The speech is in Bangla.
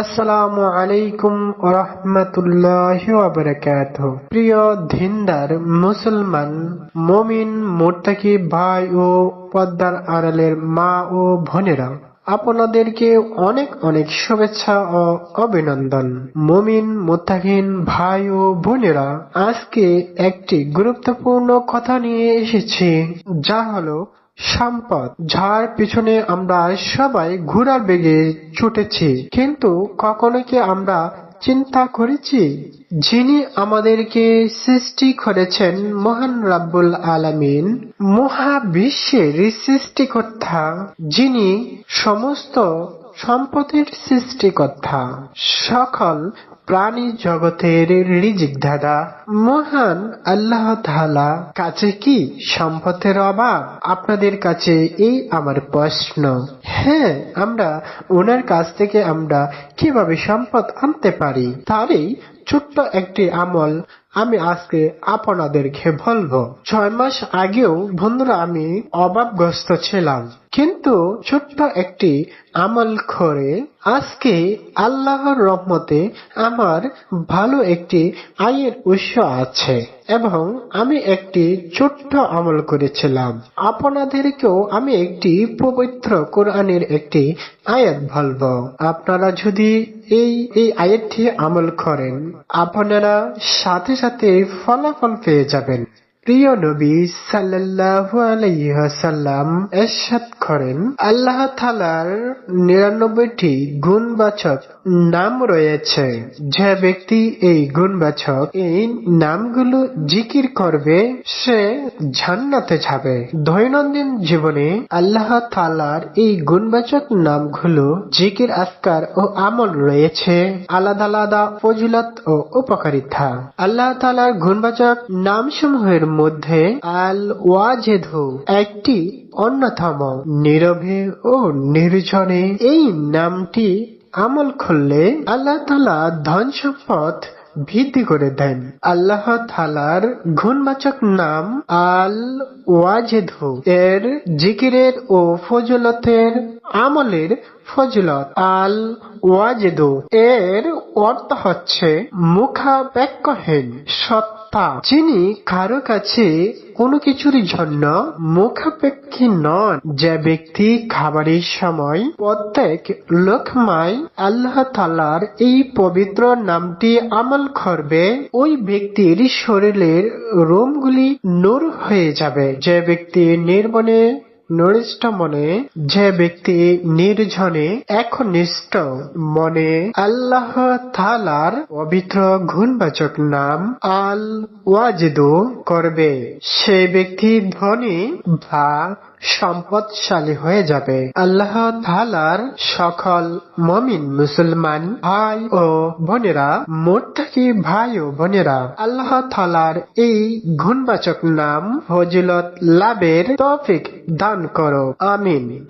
আসসালামু আলাইকুম রহমতুল্লাহ প্রিয় ধিন্দার মুসলমান, মমিন, মোত্তাকি ভাই ও পদ্মার আড়ালের মা ও আপনাদেরকে অনেক অনেক শুভেচ্ছা ও অভিনন্দন। মমিন, মোত্তাকিন ভাই ও বোনেরা, আজকে একটি গুরুত্বপূর্ণ কথা নিয়ে এসেছি, যা হলো সম্পদ, যার পিছনে আমরা সবাই ঘোড়ার বেগে ছুটেছি। কিন্তু কখনো কি আমরা চিন্তা করেছি, যিনি আমাদেরকে সৃষ্টি করেছেন মহান রাব্বুল আলামিন? মহাবিশ্বের সৃষ্টিকর্তা, যিনি সমস্ত সম্পদের সৃষ্টিকর্তা। সকল প্রাণী জগতের রিজিক দাদা মহান আল্লাহ তাআলা কাছে কি সম্পদের অভাব? আপনাদের কাছে এই আমার প্রশ্ন। হ্যাঁ আমরা ওনার কাছ থেকে আমরা কীভাবে সম্পদ আনতে পারি? তারই ছোট্ট একটি আমল আমি আজকে আপনাদেরকে বলব। ছয় মাস আগেও বন্ধুরা আমি অভাবগ্রস্ত ছিলাম। কিন্তু ছোট্ট একটি আমল করে আজকে আল্লাহর রহমতে আমার ভালো একটি আয়ের উৎস আছে এবং আমি একটি ছোট্ট আমল করেছিলাম। আপনাদেরকেও আমি একটি পবিত্র কোরআনের একটি আয়াত বলব। আপনারা যদি এই এই আয়াতটি আমল করেন, আপনারা সাথে সাথে ফলাফল পেয়ে যাবেন। প্রিয় নবী সাল্লাল্লাহু আলাইহি ওয়াসাল্লাম এরশাদ করেন, আল্লাহ তাআলার নিরানব্বইটি গুণবাচক নাম রয়েছে। যে ব্যক্তি এই গুণবাচক এই নামগুলো জিকির করবে, সে জান্নাতে যাবে। দৈনন্দিন জীবনে আল্লাহ তাআলার এই গুণবাচক নামগুলো জিকির, আজকার ও আমল রয়েছে। আলাদা আলাদা ফজিলত ও উপকারিতা। আল্লাহ তাআলার গুণবাচক নামসমূহের মধ্যে আল ওয়াজেদু একটি অন্যতম নীরবে ও নির্জনে এই নামটি আমল করলে আল্লাহ তালা ধন সম্পদ ভিত্তি করে দেন। আল্লাহ থালার গুণবাচক নাম আল ওয়াজেদু এর জিকিরের ও ফজলতের আমলের ফজলত আল ওয়াজেদু এর অর্থ হচ্ছে মুখাপেক্ষহীন, সত্তা। যিনি কারও কাছে কোনো কিছুর জন্য মুখাপেক্ষী নন, যে ব্যক্তি খাবারের সময় প্রত্যেক লোকমায় আল্লাহ তালার এই পবিত্র নামটি আমল করবে, ওই ব্যক্তির শরীরের রোমগুলি নূর হয়ে যাবে। যে ব্যক্তি নির্বনে নরিষ্ঠ মনে, যে ব্যক্তি নির্জনে একনিষ্ঠ মনে আল্লাহ তালার পবিত্র গুণবাচক নাম আল ওয়াজিদু করবে। সে ব্যক্তি ধনী বা সম্পদশালী হয়ে যাবে। আল্লাহ তালার সকল মমিন মুসলমান ভাই ও বোনেরা মোট থেকে ভাই ও বোনেরা, আল্লাহ তালার এই গুণবাচক নাম ফজিলত লাভের তফিক দান করো। আমিন।